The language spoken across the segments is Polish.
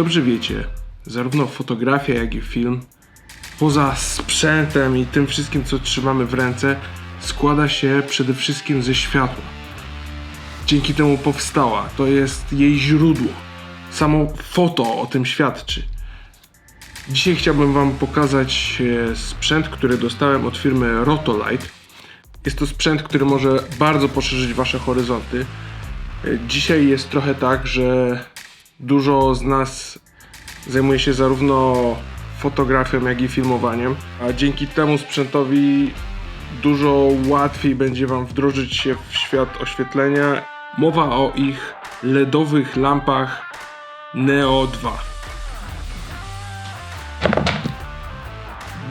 Dobrze wiecie, zarówno fotografia, jak i film, poza sprzętem i tym wszystkim, co trzymamy w ręce, składa się przede wszystkim ze światła. Dzięki temu powstała, to jest jej źródło. Samo foto o tym świadczy. Dzisiaj chciałbym Wam pokazać e, sprzęt, który dostałem od firmy Rotolight. Jest to sprzęt, który może bardzo poszerzyć Wasze horyzonty. E, Dzisiaj jest trochę tak, że dużo z nas zajmuje się zarówno fotografią, jak i filmowaniem, a dzięki temu sprzętowi dużo łatwiej będzie Wam wdrożyć się w świat oświetlenia. Mowa o ich LEDowych lampach Neo 2.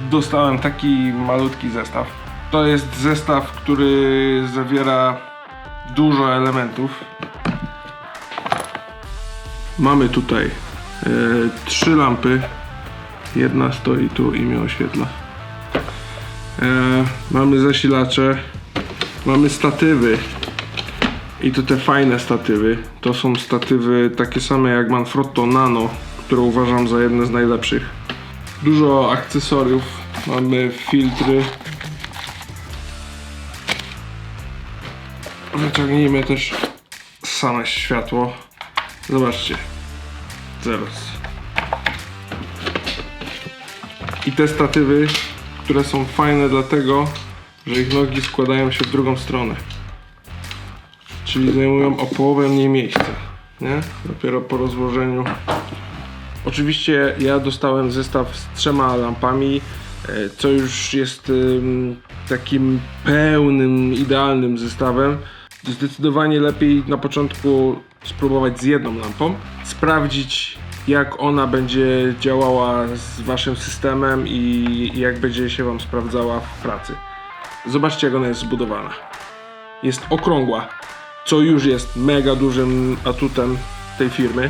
Dostałem taki malutki zestaw. To jest zestaw, który zawiera dużo elementów. Mamy tutaj e, trzy lampy. Jedna stoi tu i mnie oświetla. E, mamy zasilacze. Mamy statywy. I to te fajne statywy. To są statywy takie same jak Manfrotto Nano, które uważam za jedne z najlepszych. Dużo akcesoriów. Mamy filtry. Wyciągnijmy też same światło. Zobaczcie. Zaraz. I te statywy, które są fajne dlatego, że ich nogi składają się w drugą stronę. Czyli zajmują o połowę mniej miejsca. Nie? Dopiero po rozłożeniu. Oczywiście ja dostałem zestaw z trzema lampami, e, co już jest takim pełnym, idealnym zestawem. Zdecydowanie lepiej na początku spróbować z jedną lampą, sprawdzić jak ona będzie działała z waszym systemem i jak będzie się wam sprawdzała w pracy. Zobaczcie jak ona jest zbudowana. Jest okrągła, co już jest mega dużym atutem tej firmy.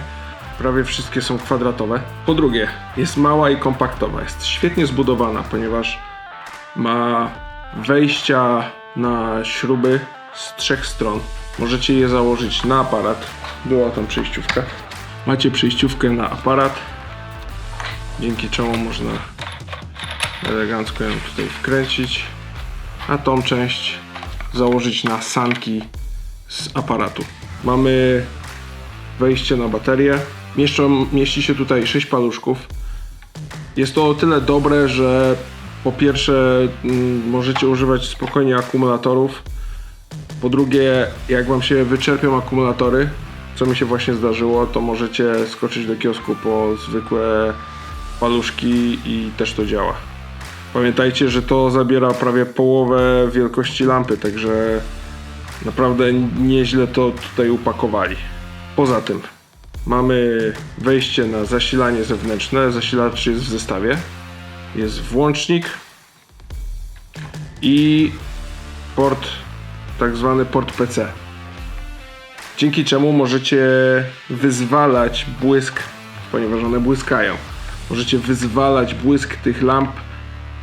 Prawie wszystkie są kwadratowe. Po drugie, jest mała i kompaktowa. Jest świetnie zbudowana, ponieważ ma wejścia na śruby z trzech stron. Możecie je założyć na aparat. Była tam przejściówka. Macie przejściówkę na aparat, dzięki czemu można elegancko ją tutaj wkręcić, a tą część założyć na sanki z aparatu. Mamy wejście na baterię. Mieszczą, mieści się tutaj 6 paluszków. Jest to o tyle dobre, że po pierwsze mm, możecie używać spokojnie akumulatorów. Po drugie, jak wam się wyczerpią akumulatory, co mi się właśnie zdarzyło, to możecie skoczyć do kiosku po zwykłe paluszki i też to działa. Pamiętajcie, że to zabiera prawie połowę wielkości lampy, także naprawdę nieźle to tutaj upakowali. Poza tym mamy wejście na zasilanie zewnętrzne. Zasilacz jest w zestawie. Jest włącznik i port, tak zwany port PC. Dzięki czemu możecie wyzwalać błysk, ponieważ one błyskają. Możecie wyzwalać błysk tych lamp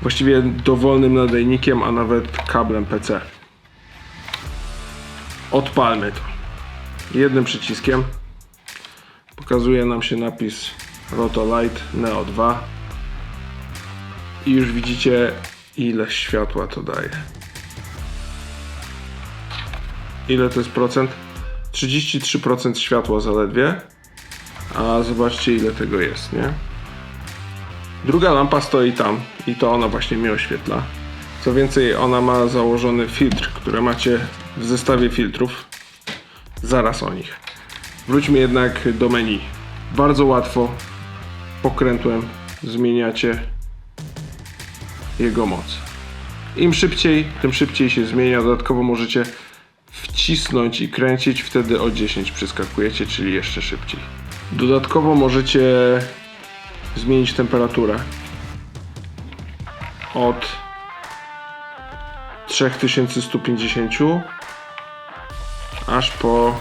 właściwie dowolnym nadajnikiem, a nawet kablem PC. Odpalmy to. Jednym przyciskiem pokazuje nam się napis Rotolight Neo 2 i już widzicie ile światła to daje. Ile to jest procent? 33% światła zaledwie, a zobaczcie ile tego jest, nie? Druga lampa stoi tam i to ona właśnie mnie oświetla. Co więcej, ona ma założony filtr, który macie w zestawie filtrów. Zaraz o nich. Wróćmy jednak do menu. Bardzo łatwo pokrętłem zmieniacie jego moc. Im szybciej, tym szybciej się zmienia. Dodatkowo możecie wcisnąć i kręcić, wtedy o 10 przeskakujecie, czyli jeszcze szybciej. Dodatkowo możecie zmienić temperaturę od 3150 aż po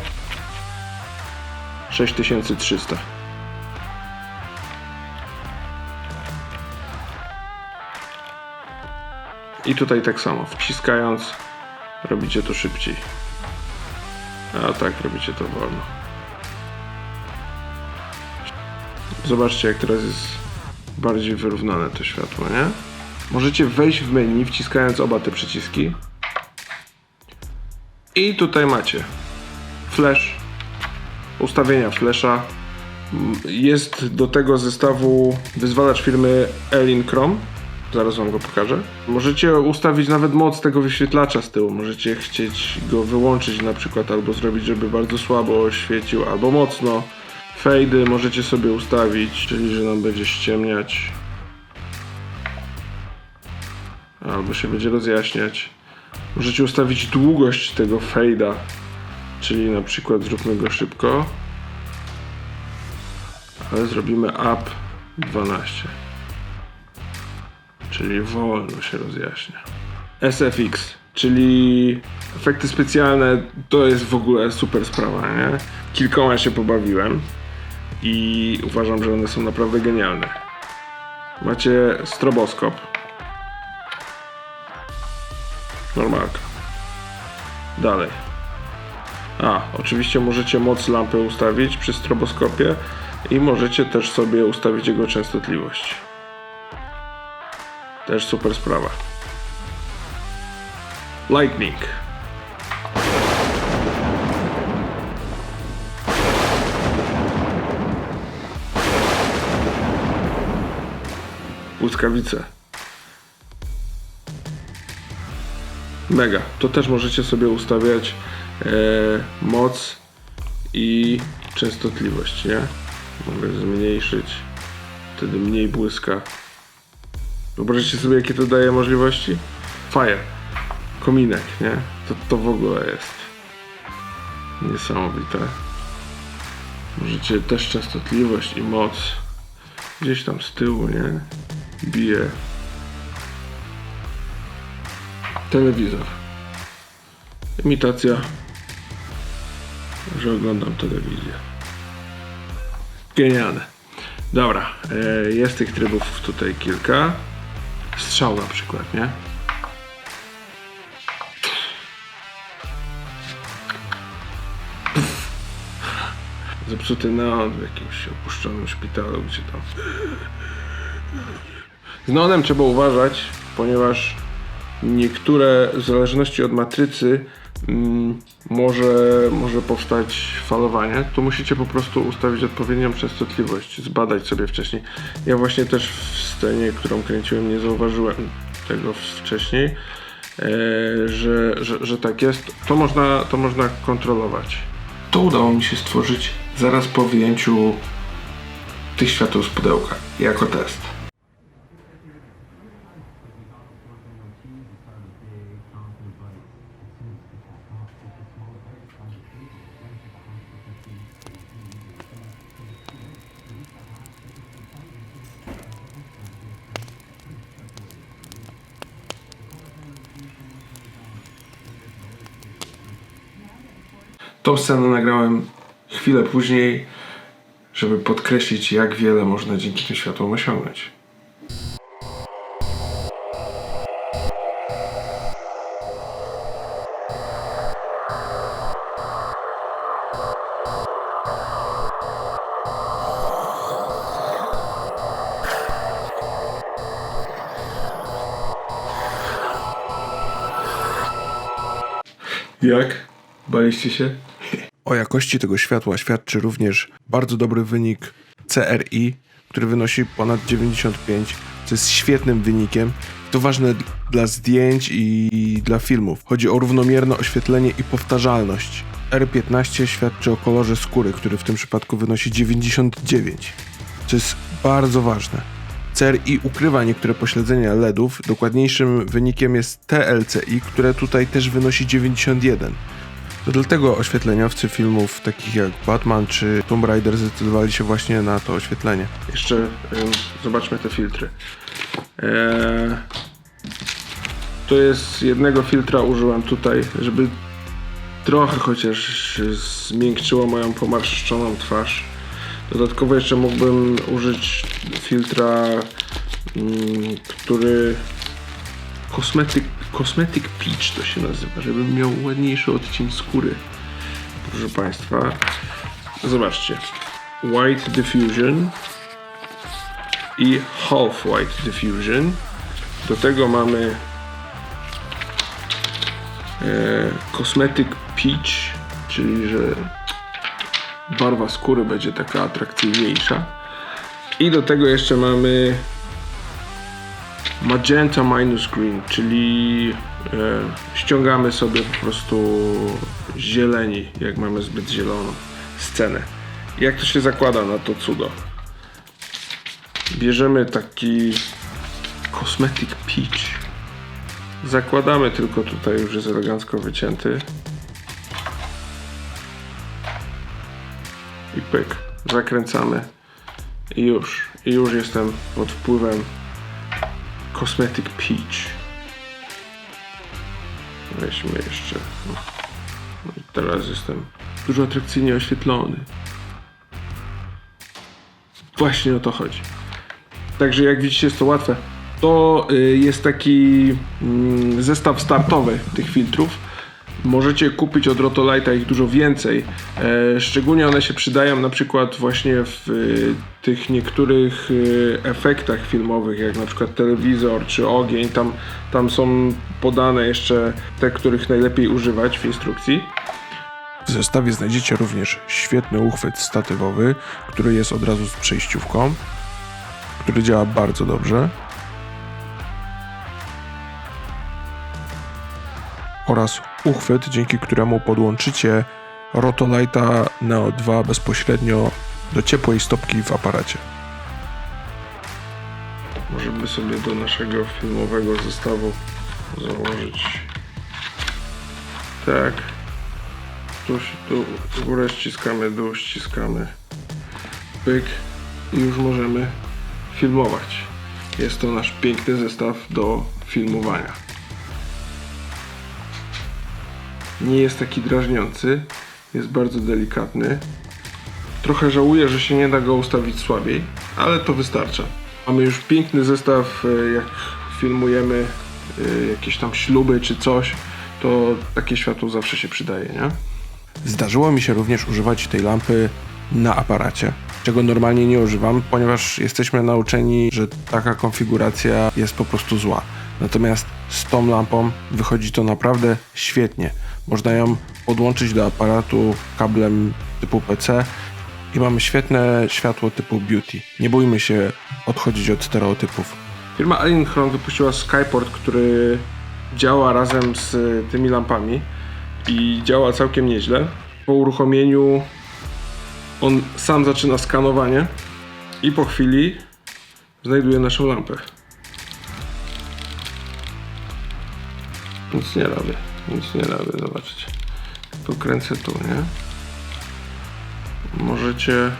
6300. I tutaj tak samo, wciskając robicie to szybciej. A tak, robicie to wolno. Zobaczcie, jak teraz jest bardziej wyrównane to światło, nie? Możecie wejść w menu, wciskając oba te przyciski. I tutaj macie flash, ustawienia flasha. Jest do tego zestawu wyzwalacz firmy Elin Chrome Zaraz wam go pokażę. Możecie ustawić nawet moc tego wyświetlacza z tyłu. Możecie chcieć go wyłączyć na przykład, albo zrobić, żeby bardzo słabo świecił, albo mocno. Fade możecie sobie ustawić, czyli że nam będzie ściemniać. Albo się będzie rozjaśniać. Możecie ustawić długość tego fade'a, czyli na przykład zróbmy go szybko. Ale zrobimy up 12 czyli wolno się rozjaśnia. SFX, czyli efekty specjalne, to jest w ogóle super sprawa, nie? Kilkoma się pobawiłem i uważam, że one są naprawdę genialne. Macie stroboskop. Normalka. Dalej. A, oczywiście możecie moc lampy ustawić przy stroboskopie i możecie też sobie ustawić jego częstotliwość. Też super sprawa. Lightning. Błyskawice. Mega. To też możecie sobie ustawiać e, moc i częstotliwość, nie? Mogę zmniejszyć. Wtedy mniej błyska. Wyobraźcie sobie, jakie to daje możliwości? Fire. Kominek, nie? To, to w ogóle jest niesamowite. Możecie też częstotliwość i moc gdzieś tam z tyłu, nie? Bije. Telewizor. Imitacja, że oglądam telewizję. Genialne. Dobra, e, jest tych trybów tutaj kilka. Strzał na przykład, nie? Zepsuty neon w jakimś opuszczonym szpitalu, gdzie tam... Z neonem trzeba uważać, ponieważ niektóre, w zależności od matrycy, może, może powstać falowanie. Tu musicie po prostu ustawić odpowiednią częstotliwość, zbadać sobie wcześniej. Ja właśnie też w scenie, którą kręciłem, nie zauważyłem tego wcześniej, e, że, że, że tak jest. To można, to można kontrolować. To udało mi się stworzyć zaraz po wyjęciu tych świateł z pudełka, jako test. Tą scenę nagrałem chwilę później, żeby podkreślić, jak wiele można dzięki tym światłom osiągnąć. Jak? Baliście się? O jakości tego światła świadczy również bardzo dobry wynik CRI, który wynosi ponad 95, co jest świetnym wynikiem. To ważne dla zdjęć i dla filmów. Chodzi o równomierne oświetlenie i powtarzalność. R15 świadczy o kolorze skóry, który w tym przypadku wynosi 99, co jest bardzo ważne. CRI ukrywa niektóre pośledzenia LEDów. Dokładniejszym wynikiem jest TLCI, które tutaj też wynosi 91. Dlatego oświetleniowcy filmów takich jak Batman czy Tomb Raider zdecydowali się właśnie na to oświetlenie. Jeszcze zobaczmy te filtry. Eee, to jest jednego filtra użyłem tutaj, żeby trochę chociaż zmiękczyło moją pomarszczoną twarz. Dodatkowo jeszcze mógłbym użyć filtra, mm, który Cosmetic, Cosmetic Peach to się nazywa, żebym miał ładniejszy odcień skóry. Proszę Państwa, zobaczcie. White Diffusion i Half White Diffusion. Do tego mamy e, Cosmetic Peach, czyli że barwa skóry będzie taka atrakcyjniejsza. I do tego jeszcze mamy Magenta minus green, czyli e, ściągamy sobie po prostu zieleni, jak mamy zbyt zieloną scenę. Jak to się zakłada na to cudo? Bierzemy taki Cosmetic Peach. Zakładamy tylko tutaj już jest elegancko wycięty. I pyk. Zakręcamy. I już. I już jestem pod wpływem Cosmetic Peach. Weźmy jeszcze. No i teraz jestem dużo atrakcyjnie oświetlony. Właśnie o to chodzi. Także jak widzicie jest to łatwe. To y, jest taki mm, zestaw startowy tych filtrów. Możecie kupić od Rotolite'a ich dużo więcej. E, szczególnie one się przydają na przykład właśnie w y, tych niektórych y, efektach filmowych, jak na przykład telewizor czy ogień. Tam, tam są podane jeszcze te, których najlepiej używać w instrukcji. W zestawie znajdziecie również świetny uchwyt statywowy, który jest od razu z przejściówką, który działa bardzo dobrze. Oraz uchwyt, dzięki któremu podłączycie Rotolite'a Neo 2 bezpośrednio do ciepłej stopki w aparacie. Może by sobie do naszego filmowego zestawu założyć. Tak. Tu, tu górę ściskamy, dół ściskamy. Pyk. I już możemy filmować. Jest to nasz piękny zestaw do filmowania. Nie jest taki drażniący. Jest bardzo delikatny. Trochę żałuję, że się nie da go ustawić słabiej, ale to wystarcza. Mamy już piękny zestaw, e, jak filmujemy e, jakieś tam śluby czy coś, to takie światło zawsze się przydaje, nie? Zdarzyło mi się również używać tej lampy na aparacie, czego normalnie nie używam, ponieważ jesteśmy nauczeni, że taka konfiguracja jest po prostu zła. Natomiast z tą lampą wychodzi to naprawdę świetnie. Można ją podłączyć do aparatu kablem typu PC i mamy świetne światło typu beauty. Nie bójmy się odchodzić od stereotypów. Firma Alinchron wypuściła Skyport, który działa razem z tymi lampami i działa całkiem nieźle. Po uruchomieniu on sam zaczyna skanowanie i po chwili znajduje naszą lampę. Nic nie robię, nic nie robię, zobaczcie. Pokręcę tu, nie? Możecie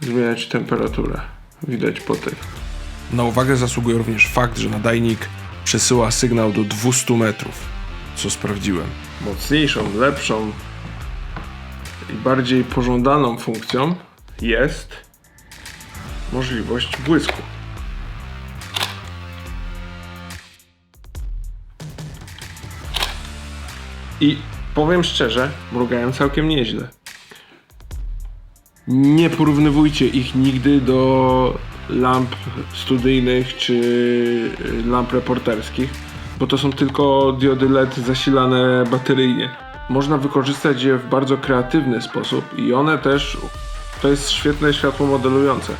zmieniać temperaturę. Widać po tej. Na uwagę zasługuje również fakt, że nadajnik przesyła sygnał do 200 metrów, co sprawdziłem. mocniejszą, lepszą i bardziej pożądaną funkcją jest możliwość błysku. I powiem szczerze, mrugają całkiem nieźle. Nie porównywujcie ich nigdy do lamp studyjnych czy y, lamp reporterskich, bo to są tylko diody LED zasilane bateryjnie. Można wykorzystać je w bardzo kreatywny sposób i one też to jest świetne światło modelujące.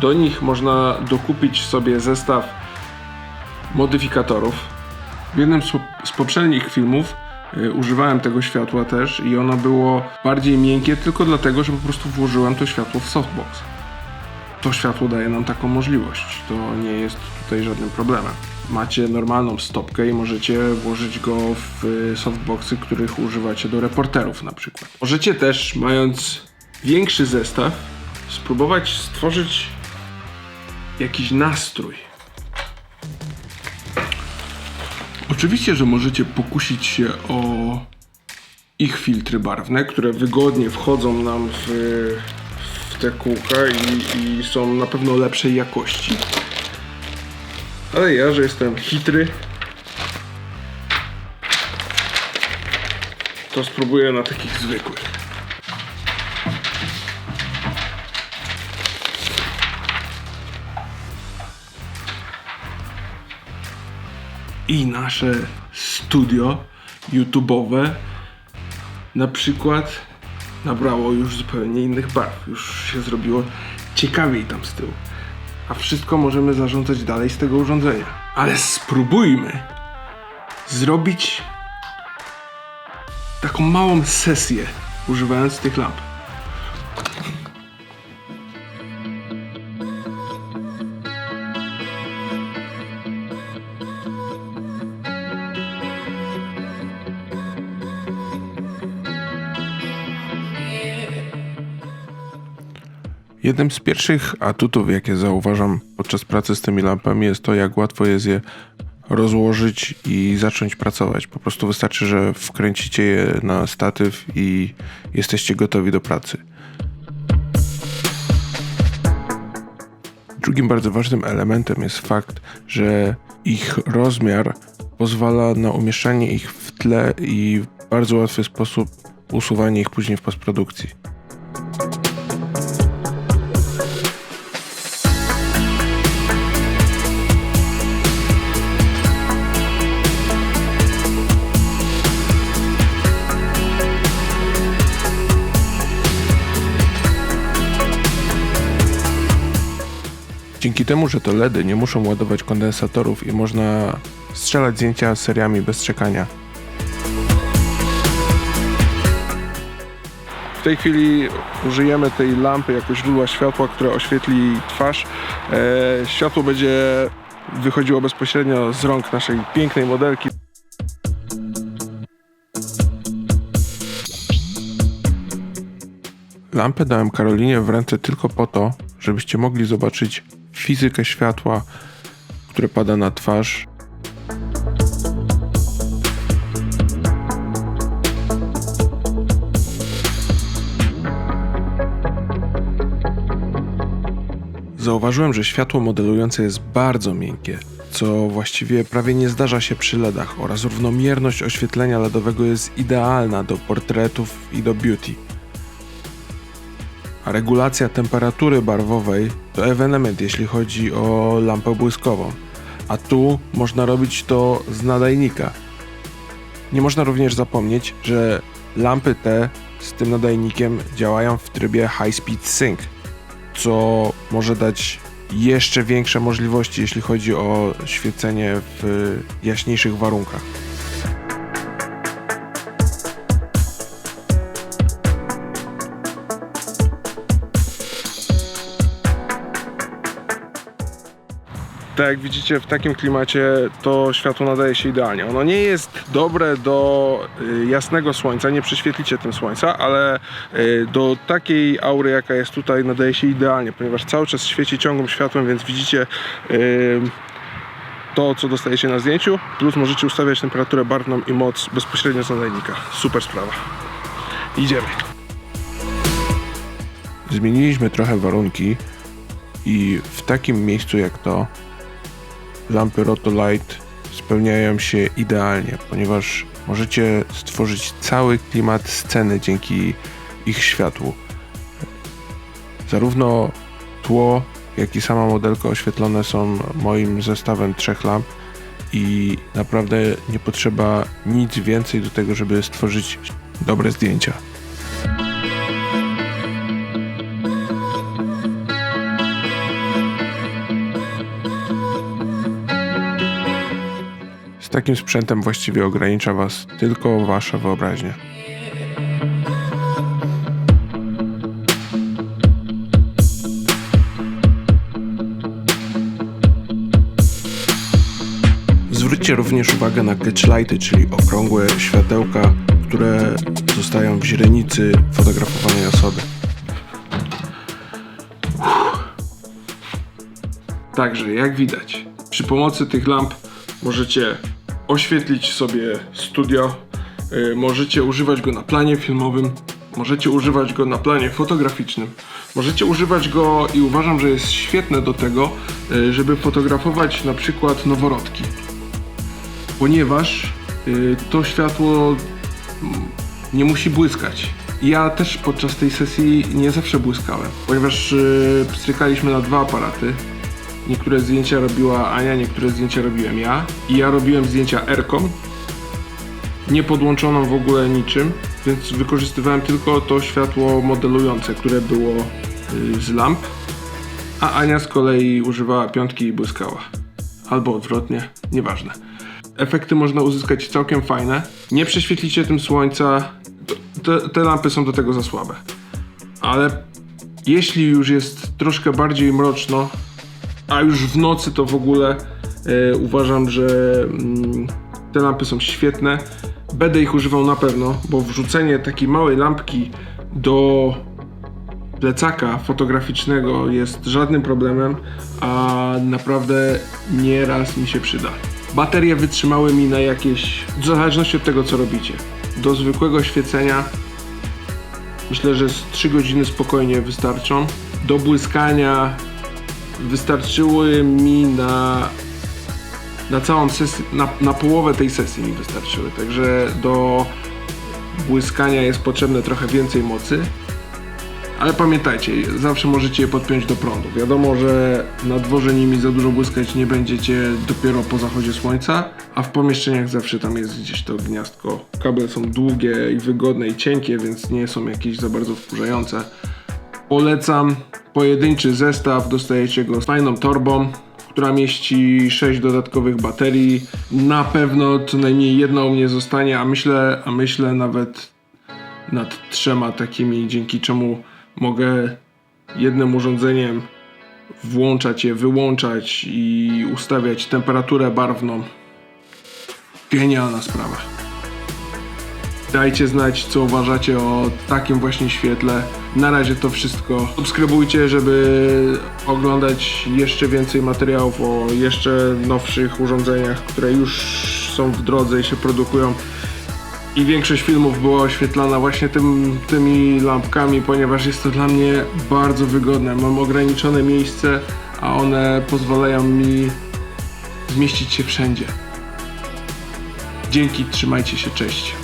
Do nich można dokupić sobie zestaw modyfikatorów. W jednym z, poprzednich filmów y, używałem tego światła też i ono było bardziej miękkie tylko dlatego, że po prostu włożyłem to światło w softbox. To światło daje nam taką możliwość. To nie jest tutaj żadnym problemem. Macie normalną stopkę i możecie włożyć go w y, softboxy, których używacie do reporterów na przykład. Możecie też, mając większy zestaw, spróbować stworzyć jakiś nastrój. Oczywiście, że możecie pokusić się o ich filtry barwne, które wygodnie wchodzą nam w, w te kółka i, i są na pewno lepszej jakości. Ale ja, że jestem hitry, to spróbuję na takich zwykłych. I nasze studio YouTube'owe na przykład nabrało już zupełnie innych barw. Już się zrobiło ciekawiej tam z tyłu. A wszystko możemy zarządzać dalej z tego urządzenia. Ale spróbujmy zrobić taką małą sesję używając tych lamp. Jednym z pierwszych atutów, jakie zauważam podczas pracy z tymi lampami, jest to, jak łatwo jest je rozłożyć i zacząć pracować. Po prostu wystarczy, że wkręcicie je na statyw i jesteście gotowi do pracy. Drugim bardzo ważnym elementem jest fakt, że ich rozmiar pozwala na umieszczanie ich w tle i w bardzo łatwy sposób usuwanie ich później w postprodukcji. Dzięki temu, że to LEDy nie muszą ładować kondensatorów i można strzelać zdjęcia seriami bez czekania. W tej chwili użyjemy tej lampy jako źródła światła, które oświetli twarz. E, światło będzie wychodziło bezpośrednio z rąk naszej pięknej modelki. Lampę dałem Karolinie w ręce tylko po to, żebyście mogli zobaczyć fizykę światła, które pada na twarz. Zauważyłem, że światło modelujące jest bardzo miękkie, co właściwie prawie nie zdarza się przy LEDach oraz równomierność oświetlenia LEDowego jest idealna do portretów i do beauty regulacja temperatury barwowej to ewenement, jeśli chodzi o lampę błyskową. A tu można robić to z nadajnika. Nie można również zapomnieć, że lampy te z tym nadajnikiem działają w trybie High Speed Sync, co może dać jeszcze większe możliwości, jeśli chodzi o świecenie w jaśniejszych warunkach. Tak jak widzicie, w takim klimacie to światło nadaje się idealnie. Ono nie jest dobre do y, jasnego słońca, nie prześwietlicie tym słońca, ale y, do takiej aury, jaka jest tutaj, nadaje się idealnie, ponieważ cały czas świeci ciągłym światłem, więc widzicie y, to, co dostajecie na zdjęciu, plus możecie ustawiać temperaturę barwną i moc bezpośrednio z nadajnika. Super sprawa. Idziemy. Zmieniliśmy trochę warunki i w takim miejscu jak to lampy Rotolight spełniają się idealnie, ponieważ możecie stworzyć cały klimat sceny dzięki ich światłu. Zarówno tło, jak i sama modelka oświetlone są moim zestawem trzech lamp i naprawdę nie potrzeba nic więcej do tego, żeby stworzyć dobre zdjęcia. Takim sprzętem właściwie ogranicza Was tylko Wasza wyobraźnia. Zwróćcie również uwagę na catchlighty, czyli okrągłe światełka, które zostają w źrenicy fotografowanej osoby. Także, jak widać, przy pomocy tych lamp możecie oświetlić sobie studio, y, możecie używać go na planie filmowym, możecie używać go na planie fotograficznym, możecie używać go i uważam, że jest świetne do tego, y, żeby fotografować na przykład noworodki. Ponieważ y, to światło nie musi błyskać. Ja też podczas tej sesji nie zawsze błyskałem, ponieważ pstrykaliśmy na dwa aparaty, Niektóre zdjęcia robiła Ania, niektóre zdjęcia robiłem ja. I ja robiłem zdjęcia R-ką, nie podłączoną w ogóle niczym, więc wykorzystywałem tylko to światło modelujące, które było y, z lamp, a Ania z kolei używała piątki i błyskała. Albo odwrotnie, nieważne. Efekty można uzyskać całkiem fajne. Nie prześwietlicie tym słońca, te, te lampy są do tego za słabe. Ale jeśli już jest troszkę bardziej mroczno, a już w nocy to w ogóle e, uważam, że mm, te lampy są świetne. Będę ich używał na pewno, bo wrzucenie takiej małej lampki do plecaka fotograficznego jest żadnym problemem, a naprawdę nieraz mi się przyda. Baterie wytrzymały mi na jakieś, w zależności od tego co robicie. Do zwykłego świecenia myślę, że z 3 godziny spokojnie wystarczą. Do błyskania wystarczyły mi na na całą sesję, na, na połowę tej sesji mi wystarczyły. Także do błyskania jest potrzebne trochę więcej mocy. Ale pamiętajcie, zawsze możecie je podpiąć do prądu. Wiadomo, że na dworze nimi za dużo błyskać nie będziecie dopiero po zachodzie słońca, a w pomieszczeniach zawsze tam jest gdzieś to gniazdko. Kable są długie i wygodne i cienkie, więc nie są jakieś za bardzo wkurzające. Polecam pojedynczy zestaw, dostajecie go z fajną torbą, która mieści 6 dodatkowych baterii. Na pewno co najmniej jedna u mnie zostanie, a myślę, a myślę nawet nad trzema takimi, dzięki czemu mogę jednym urządzeniem włączać je, wyłączać i ustawiać temperaturę barwną. Genialna sprawa. Dajcie znać, co uważacie o takim właśnie świetle. Na razie to wszystko. Subskrybujcie, żeby oglądać jeszcze więcej materiałów o jeszcze nowszych urządzeniach, które już są w drodze i się produkują. I większość filmów była oświetlana właśnie tym, tymi lampkami, ponieważ jest to dla mnie bardzo wygodne. Mam ograniczone miejsce, a one pozwalają mi zmieścić się wszędzie. Dzięki, trzymajcie się, cześć.